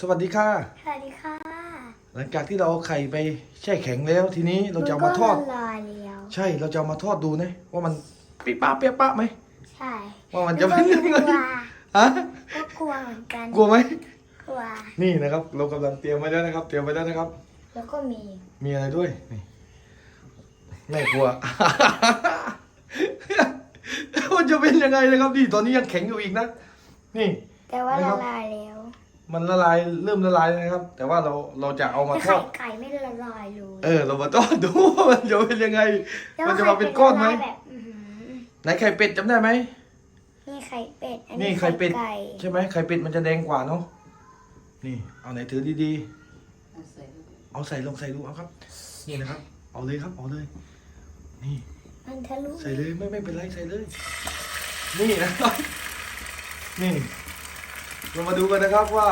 สวัสดีค่ะ สวัสดีค่ะหลังจากที่เราเอาไข่ไปแช่แข็งแล้วทีนี้เราจะเอามาทอด นก็ละลายแล้วใช่เราจะเอามาทอดดูนะว่ามันปิ๊ป้าเปียกป้าไหมใช่ว่ามันจะเป็นยังไงกลัวฮะก็กลัวเหมือนกันกลัวไหมกลัวนี่นะครับ เรากำลังเตรียมไว้แล้วนะครับ เตรียมไว้แล้วนะครับ แล้วก็มีมีอะไรด้วยนี่แม่กลัว มันจะเป็นยังไงนะครับนี่ตอนนี้ยังแข็งอยู่อีกนะนี่ แต่ว่านะครัละบลายแล้ว มันละลายเริ่มละลายแล้วนะครับ แต่ว่าเราเราจะเอามาแต่ทอไข่ดไก่ไม่ละลายเลยเออ เรามาทอดดูว่ามันจะเป็นยังไงแต่มันว่าจะมาเป็นก้อนไหมละลายแบบอื้อหือไหนไข่เป็ดจำได้ไหมนี่ไข่เป็ด อันนี่นี้ไข่เป็ดไก่ใช่ไหมไข่เป็ดมันจะแดงกว่าเนาะนี่ เอาไหนถือดีๆเอาใส่ลงใส่ดูเอาครับ นี่นะครับ เอาเลยครับเอาเลย นี่ มันทะลุใส่เลยไม่ไม่เป็นไรใส่เลย นี่นะครับนี่ เรามาดูกันนะครับว่า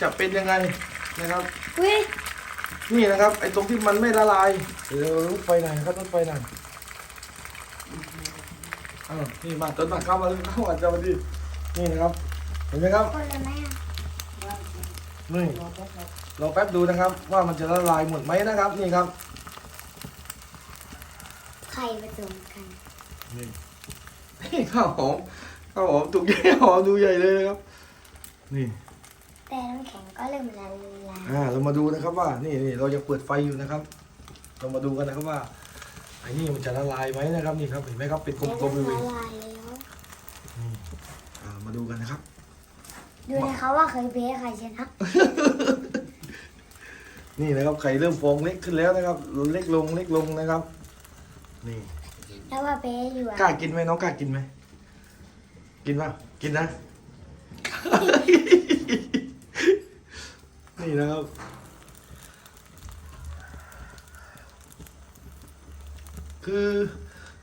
จะเป็นยังไงนะครับอุ้ยนี่นะครับ ไอ้ตรงที่มันไม่ละลายเดี๋ยวรถไฟหน่อยนะครับรถไฟหน่อยอ้าวนี่มาต้นมาเข้ามาเลยเข้ามาจะมาดีนี่นะครับเห็นไหมครับคนละไหมอะนี่เราแป๊บดูนะครับ ว่ามันจะละลายหมดไหมนะครับ นี่ครับไข่ผสมกันนี่นี่ข้าวหอม ข้าวหอมตุกใหญ่หอมดูใหญ่เลยนะครับ นี่ แต่น้ำแข็งก็เริ่มละลายอ่าเรามาดูนะครับว่า นี่นี่เราจะเปิดไฟอยู่นะครับ เรามาดูกันนะครับว่าไอ้นี่มันจะละลายไหมนะครับนี่ครับเห็นไหมครับเป็นกลมๆอยู่ละนี่ลายแล้วอ่ามาดูกันนะครับ ดูนะคะว่าเคยเพ้ใครชนะนี่นะครับไข่เริ่มฟองเล็กขึ้นแล้วนะครับ เล็กลงเล็กลงนะครับ นี่แล้วว่าเพ้อยู่อะกล้ากินไหมน้องกล้ากินไหม กินป่ะกินนะ นี่นะครับ คือ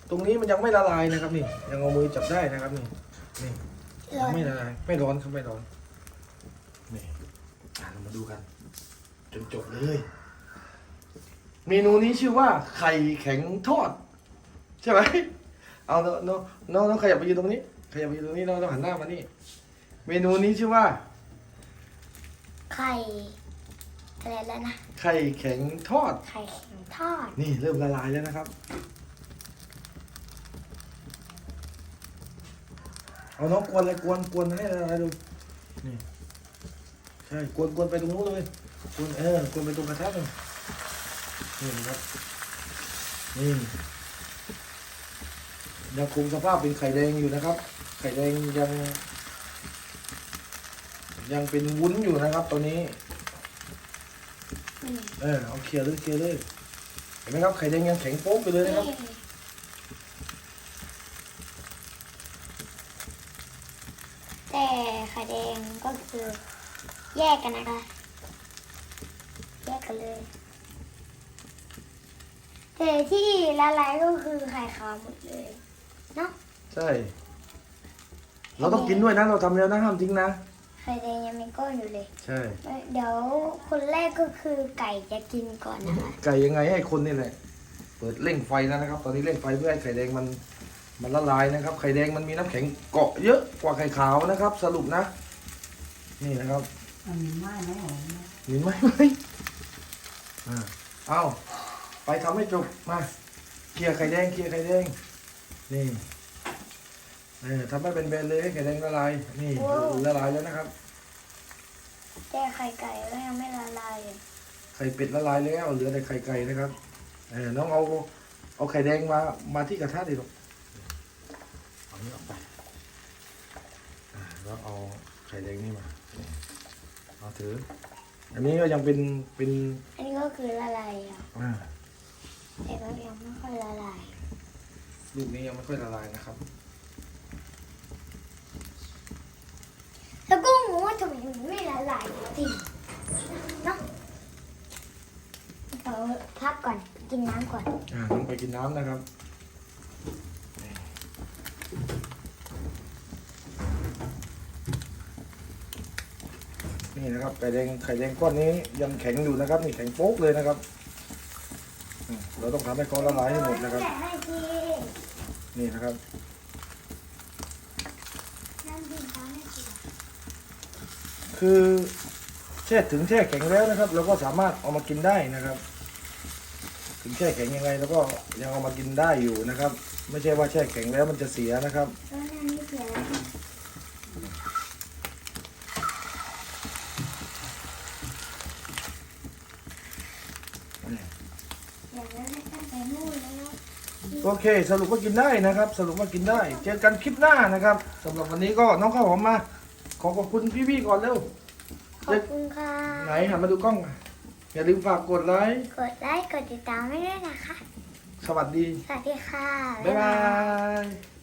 ตรงนี้มันยังไม่ละลายนะครับนี่ ยังเอามือจับได้นะครับนี่นี่ยังไม่ละลายไม่ร้อนครับไม่ร้อนนี่อะเรามาดูกัน จนจบเลย เมนูนี้ชื่อว่าไข่แข็งทอด ใช่ไหมเอาน้องน้องน้องน้องขยับไปยืนตรงนี้ ขยับไปยืนตรงนี้น้องต้องหันหน้ามานี่ เมนูนี้ชื่อว่า ไข่อะไรแล้วนะ ไข่แข็งทอด ไข่แข็งทอด นี่เริ่มละลายแล้วนะครับ เอาน้องกวนเลยกวนกวนให้ละลายดู นี่ ใช่ กวนกวนไปตรงนู้นเลย กวนเออกวนไปตรงกระทะเลยนี่นะครับ นี่ยังคงสภาพเป็นไข่แดงอยู่นะครับ ไข่แดงยัง ยังเป็นวุ้นอยู่นะครับตอนนี้ นี่เออเอาเคลียร์เลยเคลียร์เลยเห็นไหมครับไข่แดงยังแข็งโป๊กไปเลยนะครับ แต่ไข่แดงก็คือแยกกันนะคะ แยกกันเลย แต่ที่ละลายก็คือไข่ขาวหมดเลยเนาะใช่ เราต้องกินด้วยนะ เราทำแล้วนะห้ามทิ้งนะไข่แดงยังมีก้อนอยู่เลย ใช่ เดี๋ยวคนแรกก็คือไก่จะกินก่อนนะคะไก่ยังไงให้คนนี่แหละ เปิดเร่งไฟแล้วนะครับ ตอนนี้เร่งไฟเพื่อให้ไข่แดงมันมันละลายนะครับ ไข่แดงมันมีน้ำแข็งเกาะเยอะกว่าไข่ขาวนะครับ สรุปนะ นี่นะครับอันนี้ไม่ไหมหอมนะเห็นไหมไหมอ่าเอาไปทำให้จบมา เคลียร์ไข่แดง เคลียร์ไข่แดง นี่ เออทำให้เป็นแบนเลยให้ไข่แดงละลาย นี่ละลายแล้วนะครับ แต่ไข่ไก่ก็ยังไม่ละลายเลยไข่เป็ดละลายแล้วเหลือแต่ไข่ไก่นะครับเออน้องเอาเอาไข่แดงมามาที่กระทะดิลูกเอานี้ออกไปอ่าแล้วเอาไข่แดงนี่มานี่เอาถือ อันนี้ก็ยังเป็นเป็นอันนี้ก็คือละลายอะอ่าแต่ก็ยังไม่ค่อยละลาย ลูกนี้ยังไม่ค่อยละลายนะครับ แล้วก็งงว่าทำไมมันไม่ละลายจริงเนาะเดี๋ยวพักก่อนกินน้ำก่อน อ่าน้องไปกินน้ำนะครับ นี่นะครับไข่แดงไข่แดงก้อนนี้ยังแข็งอยู่นะครับ นี่แข็งโป๊กเลยนะครับอืมเราต้องทำให้เขาละลายให้หมดนะครับแกะให้ทีนี่นะครับ น้ำดื่มน้ำให้ที ไคือแช่ถึงแช่แข็งแล้วนะครับเราก็สามารถเอามากินได้นะครับ ถึงแช่แข็งยังไงเราก็ยังเอามากินได้อยู่นะครับ ไม่ใช่ว่าแช่แข็งแล้วมันจะเสียนะครับแล้วนั่นนี่เสียแล้วค่ะเดี๋ยวเราจะตั้งไปนู่นแล้ว โอเค สรุปว่ากินได้นะครับ สรุปว่ากินได้ เจอกันคลิปหน้านะครับสำหรับวันนี้ก็น้องข้าวหอมมา ขอขอบคุณพี่ๆก่อนเร็ว ขอบคุณค่ะไหนหันมาดูกล้อง อย่าลืมฝากกดไลค์ กดไลค์กดติดตามไม่ด้วยนะคะ สวัสดี สวัสดีค่ะ บ๊ายบาย